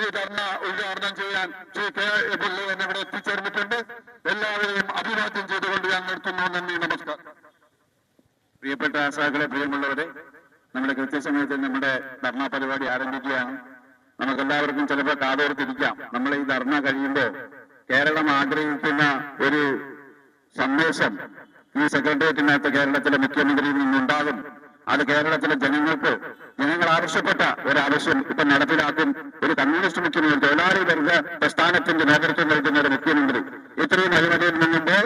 ഈ ധർണ ഉദ്ഘാടനം ചെയ്യാൻ ശ്രീ കെ പിള്ളി എന്നിവിടെ എത്തിച്ചേർന്നിട്ടുണ്ട്. എല്ലാവരെയും അഭിവാദ്യം ചെയ്തുകൊണ്ട് ഞാൻ നിർത്തുന്നു. നന്ദി നമസ്കാരം. പ്രിയപ്പെട്ട ആശാക്കളെ പ്രിയമുള്ളവരെ നമ്മുടെ കൃത്യസമയത്ത് നമ്മുടെ ധർണാ പരിപാടി ആരംഭിക്കുകയാണ്. നമുക്കെല്ലാവർക്കും ചിലപ്പോൾ കാതോർത്തിരിക്കാം. നമ്മൾ ഈ ധർണ കഴിയുമ്പോൾ കേരളം ആഗ്രഹിക്കുന്ന ഒരു സന്ദേശം ഈ സെക്രട്ടേറിയറ്റിനകത്ത് കേരളത്തിലെ മുഖ്യമന്ത്രിയിൽ നിന്നുണ്ടാകും. അത് കേരളത്തിലെ ജനങ്ങൾക്ക് ജനങ്ങൾ ആവശ്യപ്പെട്ട ഒരു ആവശ്യം ഇപ്പം നടപ്പിലാക്കും. ഒരു കമ്മ്യൂണിസ്റ്റ് മുഖ്യമന്ത്രി തൊഴിലാളി വർഗ പ്രസ്ഥാനത്തിന്റെ നേതൃത്വം നൽകുന്ന ഒരു മുഖ്യമന്ത്രി ഇത്രയും അഴിമതിയിൽ നിന്നുമ്പോൾ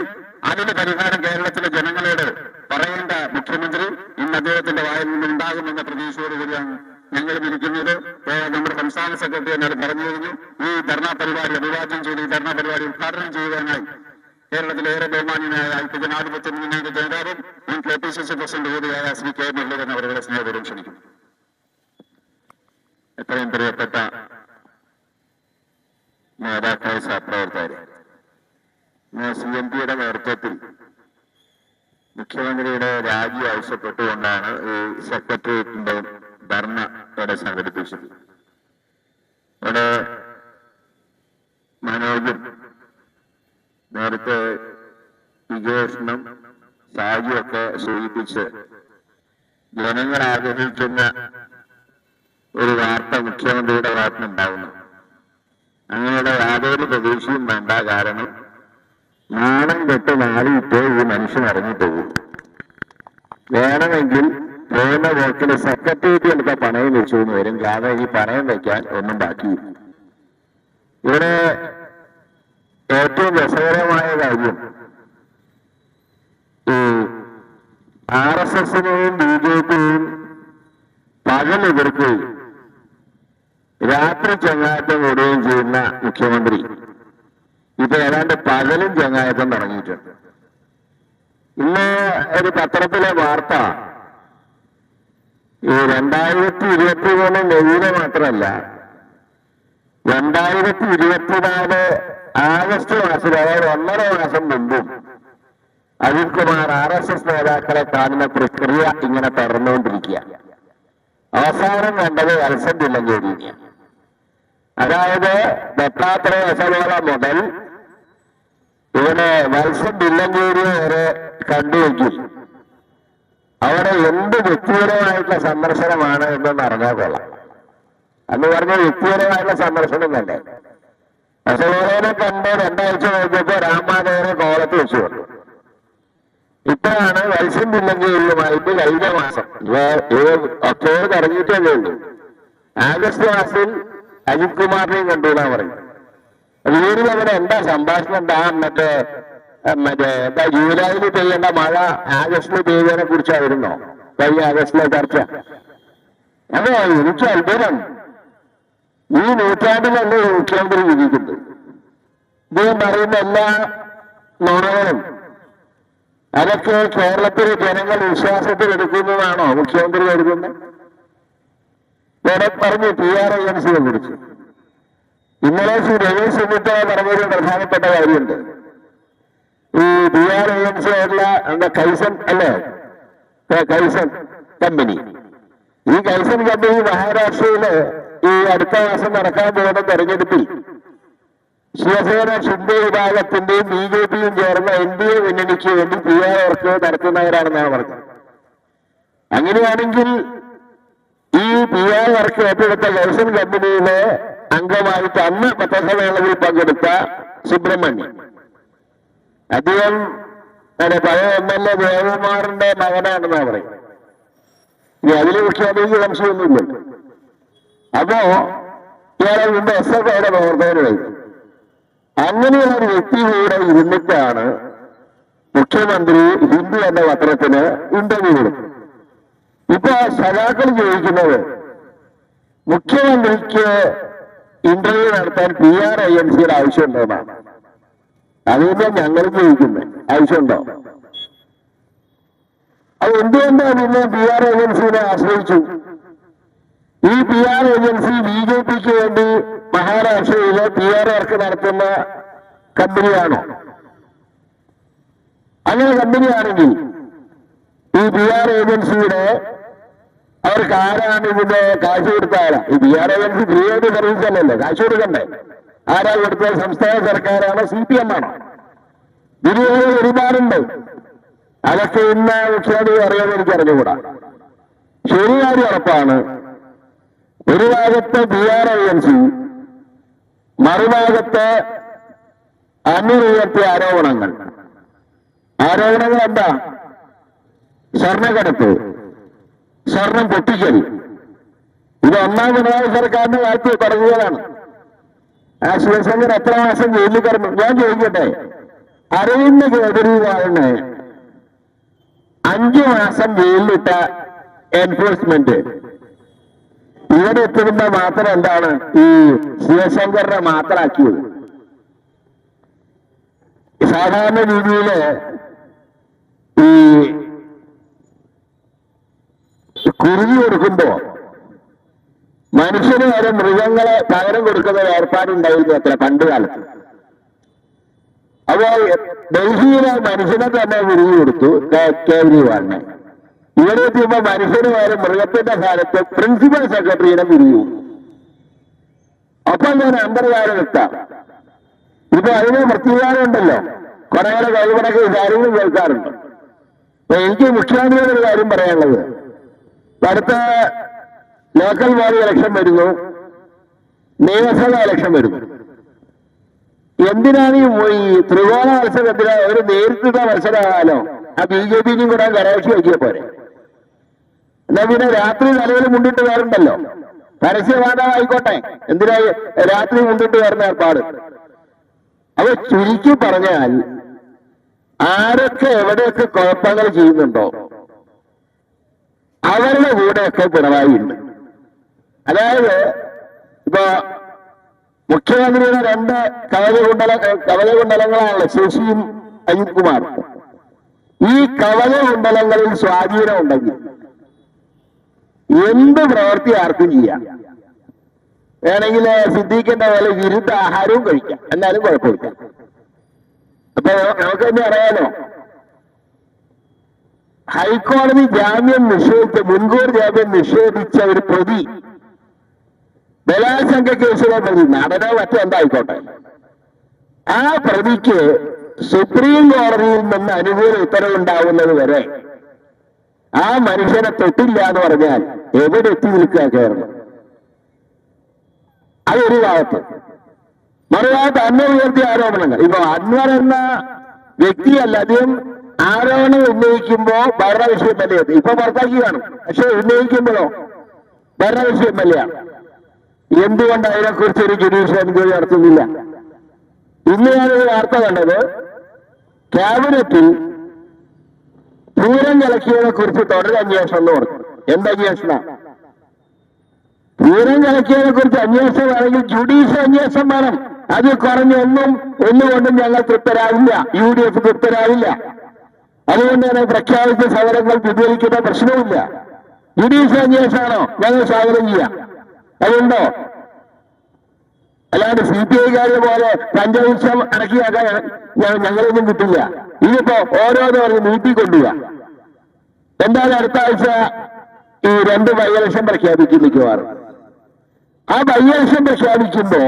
അതിന് പരിഹാരം കേരളത്തിലെ ജനങ്ങളോട് പറയേണ്ട മുഖ്യമന്ത്രി ഇന്ന് അദ്ദേഹത്തിന്റെ വായിൽ നിന്നുണ്ടാകുമെന്ന പ്രതീക്ഷയോടുകൂടിയാണ് ഞങ്ങൾ ഇരിക്കുന്നത്. നമ്മുടെ സംസ്ഥാന സെക്രട്ടറി എന്നോട് പറഞ്ഞു കഴിഞ്ഞു ഈ ധർണാ പരിപാടി അഭിവാദ്യം ചെയ്ത്. ഈ ധർണാ പരിപാടി ഉദ്ഘാടനം ചെയ്യുവാനായി കേരളത്തിലെ ഏറെ ബഹുമാനിയായ ഐക്യ ജനാധിപത്യ മുന്നണിയുടെ ജേതാവും മുൻ K P C C president കൂടിയായ ശ്രീ കെ മുരളീധരൻ അവരുടെ സ്നേഹപൂർവം ക്ഷണിക്കുന്നു. എത്രയും പ്രിയപ്പെട്ട നേതാക്കളെ സഹപ്രവർത്തകരെ സി എം പിയുടെ നേതൃത്വത്തിൽ മുഖ്യമന്ത്രിയുടെ രാജി ആവശ്യപ്പെട്ടുകൊണ്ടാണ് ഈ സെക്രട്ടേറിയറ്റിന്റെ ധർണ ഇവിടെ സംഘടിപ്പിച്ചത്. ഇവിടെ മനോജും നേരത്തെ വിജയകൃഷ്ണനും ഷാജിയൊക്കെ സൂചിപ്പിച്ച് ജനങ്ങൾ ആഗ്രഹിക്കുന്ന ഒരു വാർത്ത മുഖ്യമന്ത്രിയുടെ ഭാഗത്തുനിന്നുണ്ടാവുന്നു. അങ്ങനെയുള്ള യാതൊരു പ്രതീക്ഷയും വേണ്ട കാരണം നാണം കെട്ട് നാളിയിട്ട് ഈ മനുഷ്യൻ ഇറങ്ങിപ്പോകും. വേണമെങ്കിൽ പോകുന്ന പോക്കിൽ സെക്രട്ടേറിയറ്റ് എടുത്ത പണയം വെച്ചു എന്ന് വരും. കാരണം ഈ പണയം വെക്കാൻ ഒന്നും ബാക്കി ഇവിടെ ഏറ്റവും രസകരമായ കാര്യം ഈ ആർ എസ് എസിനെയും ബി ജെ പിയും പകൽ എതിർക്കുകയും രാത്രി ചങ്ങാറ്റം കൂടുകയും ചെയ്യുന്ന മുഖ്യമന്ത്രി. ഇപ്പൊ ഏതാണ്ട് പകലും ചങ്ങായത്തം തുടങ്ങിയിട്ടുണ്ട്. ഇന്ന് ഒരു പത്രത്തിലെ വാർത്ത ഈ രണ്ടായിരത്തി ഇരുപത്തി മൂന്ന് നെയ്യിലെ മാത്രമല്ല രണ്ടായിരത്തി ഇരുപത്തിനാല് ആഗസ്റ്റ് മാസത്തിൽ അതായത് ഒന്നര മാസം മുമ്പും Ajith Kumar R S S നേതാക്കളെ കാണുന്ന പ്രക്രിയ ഇങ്ങനെ തുടർന്നുകൊണ്ടിരിക്കുക. അവസാനം കണ്ടത് വത്സൻ തില്ലങ്കേരിയാണ് അതായത് ദത്താത്രേയ അസലോള മുതൽ ഇവനെ വത്സൻ തില്ലങ്കേരി വരെ കണ്ടുവെങ്കിൽ അവിടെ എന്ത് വ്യക്തിപരമായിട്ടുള്ള സന്ദർശനമാണ് എന്നൊന്ന് അറിഞ്ഞാൽ കൊള്ളാം. അന്ന് പറഞ്ഞ വ്യക്തിപരമായിട്ടുള്ള സന്ദർശനം തന്നെ. അസലോനെ കണ്ട് രണ്ടാഴ്ച കഴിഞ്ഞപ്പോ രാമാദേവനെ കോളത്ത് വെച്ചു. കൊണ്ടു ഇപ്പോഴാണ് വത്സ്യം തില്ലങ്കേരിയുമായിട്ട് കഴിഞ്ഞ മാസം. ഒക്ടോബർ തുടങ്ങിയിട്ടേ ഉള്ളൂ. ആഗസ്റ്റ് മാസത്തിൽ അജിത് കുമാറിനെയും കണ്ടു എന്നാ പറയും വീടിൽ അങ്ങനെ എന്താ സംഭാഷണം? എന്താ മറ്റേ മറ്റേ എന്താ ജൂലൈയിൽ പെയ്യേണ്ട മഴ ആഗസ്റ്റിൽ പെയ്തതിനെ കുറിച്ചായിരുന്നോ? കഴിഞ്ഞ ആഗസ്റ്റിലെ ചർച്ച. അതെ എനിക്ക് അത്ഭുതം. ഈ നൂറ്റാണ്ടിലല്ലേ നൂറ്റാണ്ടിൽ വിധിക്കുന്നത് ഇദ്ദേഹം പറയുന്ന എല്ലാ നുണകളും അതൊക്കെ കേരളത്തിലെ ജനങ്ങൾ വിശ്വാസത്തിൽ എടുക്കുന്നതാണോ മുഖ്യമന്ത്രി കരുതുന്നത്? ഇവിടെ പറഞ്ഞു പി ആർ ഏജൻസികൾ വിളിച്ചു. ഇന്നലെ ശ്രീ രമേശ് ചെന്നിത്തല പറഞ്ഞൊരു പ്രധാനപ്പെട്ട കാര്യമുണ്ട്. ഈ പി ആർ ഏജൻസി ആയിട്ടുള്ള എന്താ കൈസൺ അല്ലേ? Kaizen company. ഈ കൈസൺ കമ്പനി മഹാരാഷ്ട്രയിൽ ഈ അടുത്ത മാസം നടക്കാൻ പോകുന്ന തെരഞ്ഞെടുപ്പിൽ ശിവസേന ഷിൻഡെ വിഭാഗത്തിന്റെയും ബി ജെ പിയും ചേർന്ന എൻ ഡി എ മുന്നണിക്ക് വേണ്ടി പി ആർ വർക്ക് നടത്തുന്നവരാണെന്നാണ് പറഞ്ഞത്. അങ്ങനെയാണെങ്കിൽ ഈ പി ആർ വർക്ക് ഏറ്റെടുത്ത ഗൾഫൻ കമ്പനിയിലെ അംഗമായിട്ട് അന്ന് പത്രസമ്മേളനത്തിൽ പങ്കെടുത്ത സുബ്രഹ്മണ്യൻ അദ്ദേഹം നമ്മുടെ പഴയ എം എൽ എ ദേവകുമാറിന്റെ മകനാണെന്നാണ് പറയുന്നത്. അതിനെ കുറിച്ച് അതിന് സംശയമൊന്നുമില്ലല്ലോ. അപ്പോ ഇയാളെ മുമ്പ് എസ് എഫ് ഐയുടെ പ്രവർത്തകനായി അങ്ങനെയുള്ള ഒരു വ്യക്തി കൂടെ ഇരുന്നിട്ടാണ് മുഖ്യമന്ത്രി ഹിന്ദു എന്ന പത്രത്തിന് ഇന്റർവ്യൂ കൊടുത്തു ഇപ്പൊ സഖാക്കൾ ചോദിക്കുന്നത് മുഖ്യമന്ത്രിക്ക് ഇന്റർവ്യൂ നടത്താൻ പി ആർ ഐ എൻ സിയുടെ ആവശ്യമുണ്ടോന്നാണ് അതുകൊണ്ടാണ് ഞങ്ങൾ ചോദിക്കുന്നത് ആവശ്യമുണ്ടോ? അത് എന്തുകൊണ്ടാണ് ഇന്ന് പി ആർ ഏജൻസിനെ ആശ്രയിച്ചു? ഈ P R agency B J പിക്ക് വേണ്ടി മഹാരാഷ്ട്രയിലെ പി ആർ വർക്ക് നടത്തുന്ന കമ്പനിയാണോ. അങ്ങനെ കമ്പനിയാണെങ്കിൽ ഈ പി ആർ ഏജൻസിയുടെ അവർക്ക് ആരാണ് ഇതിന്റെ കാശ് കൊടുത്ത ആരാ ഈ പി ആർ ഏജൻസി ഫ്രീ ആയിട്ട് സർവീസ് അല്ലല്ലോ കാശ് കൊടുക്കണ്ടേ? ആരാ കൊടുത്തത്? സംസ്ഥാന സർക്കാരാണോ? സി പി എം ആണോ ദുരിതങ്ങൾ ഒരുപാടുണ്ട്. അതൊക്കെ ഇന്ന് മുഖ്യമന്ത്രി അറിയാമെന്ന് എനിക്ക് അറിഞ്ഞുകൂടാ ശരിയായ ഉറപ്പാണ് ഒരു ഭാഗത്ത് B R I N C മറുഭാഗത്ത് ഉയർത്തിയ ആരോപണങ്ങൾ. ആരോപണങ്ങൾ എന്താ? സ്വർണക്കടത്ത്. സ്വർണം പൊട്ടിക്കൽ. ഇത് ഒന്നാം പിണറായി സർക്കാരിന്റെ കാലത്ത് തുടങ്ങിയതാണ്. ആ ശിവശങ്കർ എത്ര മാസം ജയിലിൽ കിടന്നു? ഞാൻ ചോദിക്കട്ടെ. അരവിന്ദ് കേജരിവാളിന് അഞ്ചു മാസം ജയിലിലിട്ട എൻഫോഴ്സ്മെന്റ് ഇവിടെ എത്തുന്ന മാത്രം എന്താണ് ഈ ശിവശങ്കറിനെ മാത്രമാക്കിയത്? സാധാരണ രീതിയിൽ ഈ കുരുതി കൊടുക്കുമ്പോ മനുഷ്യന് വരെ മൃഗങ്ങളെ പകരം കൊടുക്കുന്ന ഏർപ്പാടുണ്ടായിരുന്നു അത്ര പണ്ടുകാലത്ത് അപ്പോൾ അപ്പോ ഡൽഹിയിലെ മനുഷ്യനെ തന്നെ കുരുതി കൊടുത്തു കേജ്രിവാളിനെ ഇവിടെ എത്തിയപ്പോ മനുഷ്യന് നേരെ മൃഗത്തിന്റെ കാലത്ത് പ്രിൻസിപ്പൽ സെക്രട്ടറിയുടെ പിരിയു അപ്പൊ ഞാൻ അന്തർകാലം എത്താം ഇപ്പൊ അതിന് പ്രത്യേകത ഉണ്ടല്ലോ. കുറെ കഴിവടക്ക് കാര്യങ്ങൾ കേൾക്കാറുണ്ട്. അപ്പൊ എനിക്ക് മുഖ്യമന്ത്രിയുടെ ഒരു കാര്യം പറയാനുള്ളത്. അടുത്ത ലോക്കൽ ബോഡി ഇലക്ഷൻ വരുന്നു. നിയമസഭാ ഇലക്ഷൻ വരുന്നു. എന്തിനാണ് ഈ ത്രികോണ മത്സരത്തിന് ഒരു നേരിട്ടുള്ള മത്സരമാകാലോ ആ ബി ജെ പിക്കും കൂടെ കരാക്ഷി വയ്ക്കിയ പോരെ. എന്നാ പിന്നെ രാത്രി നിലവിൽ മുണ്ടിട്ട് കയറുണ്ടല്ലോ? പരസ്യവാദമായിക്കോട്ടെ. എന്തിനാ രാത്രി മുണ്ടിട്ട് കയറുന്ന ഏർപ്പാട്? അപ്പൊ ചുരുക്കി പറഞ്ഞാൽ ആരൊക്കെ എവിടെയൊക്കെ കുഴപ്പങ്ങൾ ചെയ്യുന്നുണ്ടോ അവരുടെ കൂടെയൊക്കെ പിണറായി ഉണ്ട്. അതായത് ഇപ്പൊ മുഖ്യമന്ത്രിയുടെ രണ്ട് കവലകുണ്ടല കവലകുണ്ടലങ്ങളാണല്ലോ ശശിയും അജിത് കുമാർ ഈ കവലകുണ്ടലങ്ങളിൽ സ്വാധീനം ഉണ്ടെങ്കിൽ എന്ത് പ്രവൃത്തി ആർക്കും ചെയ്യാം. വേണമെങ്കിൽ സിദ്ദീഖിന്റെ പോലെ വിരുദ്ധ ആഹാരവും കഴിക്കാം. എന്നാലും കുഴപ്പമില്ല. അപ്പൊ നമുക്ക് തന്നെ അറിയാലോ ഹൈക്കോടതി ജാമ്യം നിഷേധിച്ച മുൻകൂർ ജാമ്യം നിഷേധിച്ച ഒരു പ്രതി ബലാത്സംഗ കേസിലെ പ്രതി നടനോ മറ്റോ എന്തായിക്കോട്ടെ? ആ പ്രതിക്ക് സുപ്രീം കോടതിയിൽ നിന്ന് അനുകൂല ഉത്തരവുണ്ടാവുന്നത് വരെ ആ മനുഷ്യനെ തൊട്ടില്ല എന്ന് പറഞ്ഞാൽ എവിടെ എത്തി നിൽക്കുക കേരളം? അതൊരു ഭാഗത്ത്. മറുഭാഗത്ത് അന്വർ ഉയർത്തിയ ആരോപണങ്ങൾ. ഇപ്പൊ അന്വർ എന്ന വ്യക്തിയല്ല അദ്ദേഹം ആരോപണം ഉന്നയിക്കുമ്പോ ഭരണവിഷയം എം എൽ എ ഇപ്പൊ പുറത്താക്കിയാണ് പക്ഷെ ഉന്നയിക്കുമ്പോഴോ? എൽ എ ആണ്. എന്തുകൊണ്ട് അതിനെക്കുറിച്ച് ഒരു ജുഡീഷ്യൽ എൻക്വയറി നടത്തുന്നില്ല? ഇന്ന് ഞാനൊരു വാർത്ത കണ്ടത് ക്യാബിനറ്റിൽ പൂരം കലക്കിയതിനെ കുറിച്ച് തുടരന്വേഷണം എന്ന് പറഞ്ഞു. എന്തന്വേഷണം പൂരം കലക്കിയതിനെ കുറിച്ച് അന്വേഷണം വേണമെങ്കിൽ ജുഡീഷ്യൽ അന്വേഷണം വേണം. അത് കുറഞ്ഞൊന്നും ഒന്നുകൊണ്ടും ഞങ്ങൾ തൃപ്തരാവില്ല യു ഡി എഫ് തൃപ്തരാവില്ല അതുകൊണ്ട് തന്നെ പ്രഖ്യാപിച്ച സമരങ്ങൾ പിൻവലിക്കുന്ന പ്രശ്നവുമില്ല. ജുഡീഷ്യൽ അന്വേഷണമാണോ? ഞങ്ങൾ സ്വാഗതം ചെയ്യാം. അതുണ്ടോ? അല്ലാണ്ട് സി പി ഐക്കാരെ പോലെ പഞ്ചവംശം അടക്കിയാക്കാൻ ഞങ്ങളൊന്നും കിട്ടില്ല. ഇതിപ്പോ ഓരോന്ന് പറഞ്ഞ് നീട്ടിക്കൊണ്ടുക എന്തായാലും അടുത്ത ആഴ്ച ഈ രണ്ട് ബൈ ഇലക്ഷൻ പ്രഖ്യാപിക്കും മിക്കവാറും. ആ ബൈ പ്രഖ്യാപിക്കുമ്പോ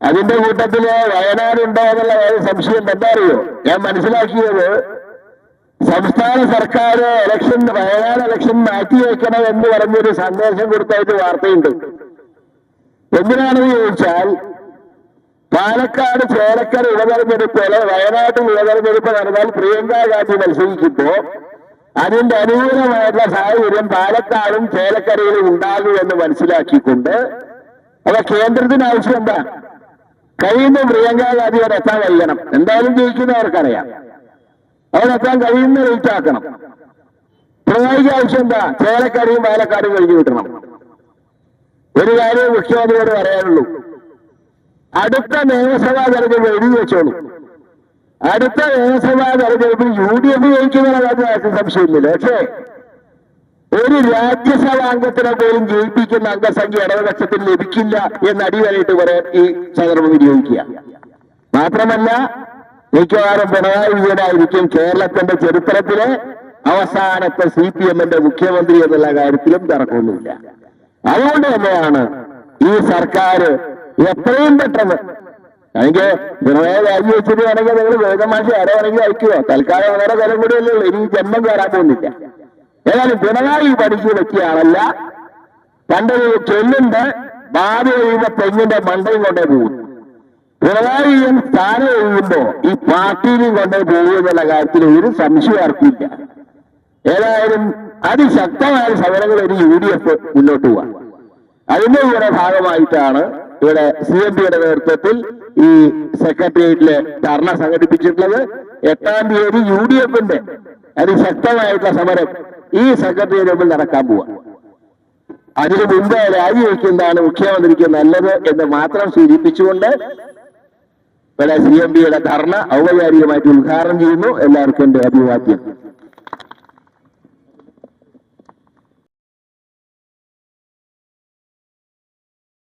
അതിന്റെ കൂട്ടത്തിൽ വയനാടുണ്ടോ എന്നുള്ള വേറെ സംശയം എന്താ അറിയോ ഞാൻ മനസ്സിലാക്കിയത് സംസ്ഥാന സർക്കാർ ഇലക്ഷൻ വയനാട് ഇലക്ഷൻ മാറ്റിവെക്കണം എന്ന് പറഞ്ഞൊരു സന്ദേശം കൊടുത്തായിട്ട് വാർത്തയുണ്ട്. എന്തിനാണെന്ന് ചോദിച്ചാൽ പാലക്കാട് ചേലക്കര ഉപതെരഞ്ഞെടുപ്പുകൾ വയനാട്ടിൽ ഉപതെരഞ്ഞെടുപ്പ് നടന്നാൽ പ്രിയങ്ക ഗാന്ധി മത്സരിക്കുമ്പോ അതിന്റെ അനുകൂലമായിട്ടുള്ള സാഹചര്യം പാലക്കാടും ചേലക്കരയിലും ഉണ്ടാകും എന്ന് മനസ്സിലാക്കിക്കൊണ്ട് അവ കേന്ദ്രത്തിന് ആവശ്യം എന്താ? കഴിയുന്ന പ്രിയങ്ക ഗാന്ധിയോട് എത്താൻ കഴിയണം. എന്തായാലും ജയിക്കുന്നവർക്കറിയാം. അവിടെ എത്താൻ കഴിയുന്ന റേറ്റ് ആക്കണം. പിണറായിക്ക് ആവശ്യം എന്താ? ചേലക്കരയും പാലക്കാടും കഴിഞ്ഞു കിട്ടണം. ഒരു കാര്യം മുഖ്യമന്ത്രിയോട് പറയാനുള്ളൂ. അടുത്ത നിയമസഭാ തെരഞ്ഞെടുപ്പ് എഴുതി വെച്ചോളൂ. അടുത്ത നിയമസഭാ തെരഞ്ഞെടുപ്പിൽ യു ഡി എഫ് ജയിക്കുന്ന കാര്യം സംശയമില്ല പക്ഷേ ഒരു രാജ്യസഭാ അംഗത്തിനെ പോലും ജയിപ്പിക്കുന്ന അംഗസംഖ്യ ഇടതുപക്ഷത്തിന് ലഭിക്കില്ല എന്ന് അടിവരയിട്ട് പറയാൻ ഈ സന്ദർഭം വിനിയോഗിക്കുക. മാത്രമല്ല മിക്കവാറും പിണറായി വിജയനായിരിക്കും കേരളത്തിന്റെ ചരിത്രത്തിലെ അവസാനത്തെ സി പി എമ്മിന്റെ മുഖ്യമന്ത്രി എന്നുള്ള കാര്യത്തിലും തർക്കമൊന്നുമില്ല. അതുകൊണ്ട് തന്നെയാണ് ഈ സർക്കാർ എത്രയും പെട്ടെന്ന് എനിക്ക് പിണറായി രാജി വേണമെങ്കിൽ നിങ്ങൾ വേദമാഷി ആരെ വേണമെങ്കിൽ അയക്കുമോ തൽക്കാലം വേറെ കാലം കൂടിയല്ലേ ഉള്ളൂ. ഇനി ജന്മം കയറാൻ പോകുന്നില്ല. ഏതായാലും പിണറായി പഠിച്ചു വെക്കുകയാണല്ല പണ്ടൊരു ചൊല്ലുണ്ട് ഭാവി എഴുതുന്ന പെങ്ങിന്റെ മണ്ടയും കൊണ്ടേ പോകും. പിണറായിയും സ്ഥാനം എഴുതുമ്പോ ഈ പാർട്ടിയിലും കൊണ്ടേ പോകും എന്നുള്ള കാര്യത്തിൽ ഒരു സംശയം ആർക്കില്ല ഏതായാലും അതിശക്തമായ സമരങ്ങൾ ഒരു യു ഡി എഫ് മുന്നോട്ട് പോവാം. അതിന്റെ കൂടെ ഭാഗമായിട്ടാണ് ഇവിടെ സി എം പിയുടെ നേതൃത്വത്തിൽ ഈ സെക്രട്ടേറിയറ്റിലെ ധർണ സംഘടിപ്പിച്ചിട്ടുള്ളത്. എട്ടാം തീയതി യു ഡി എഫിന്റെ അതിശക്തമായിട്ടുള്ള സമരം ഈ സെക്രട്ടേറിയറ്റ് നടക്കാൻ പോവാ. അതിനു മുമ്പ് രാജിവെക്കുന്നതാണ് മുഖ്യമന്ത്രിക്ക് നല്ലത് എന്ന് മാത്രം സൂചിപ്പിച്ചുകൊണ്ട് ഇവിടെ സി എം പിയുടെ ധർണ ഔപചാരികമായിട്ട് ഉദ്ഘാടനം ചെയ്യുന്നു. എല്ലാവർക്കും എന്റെ അഭിവാദ്യം.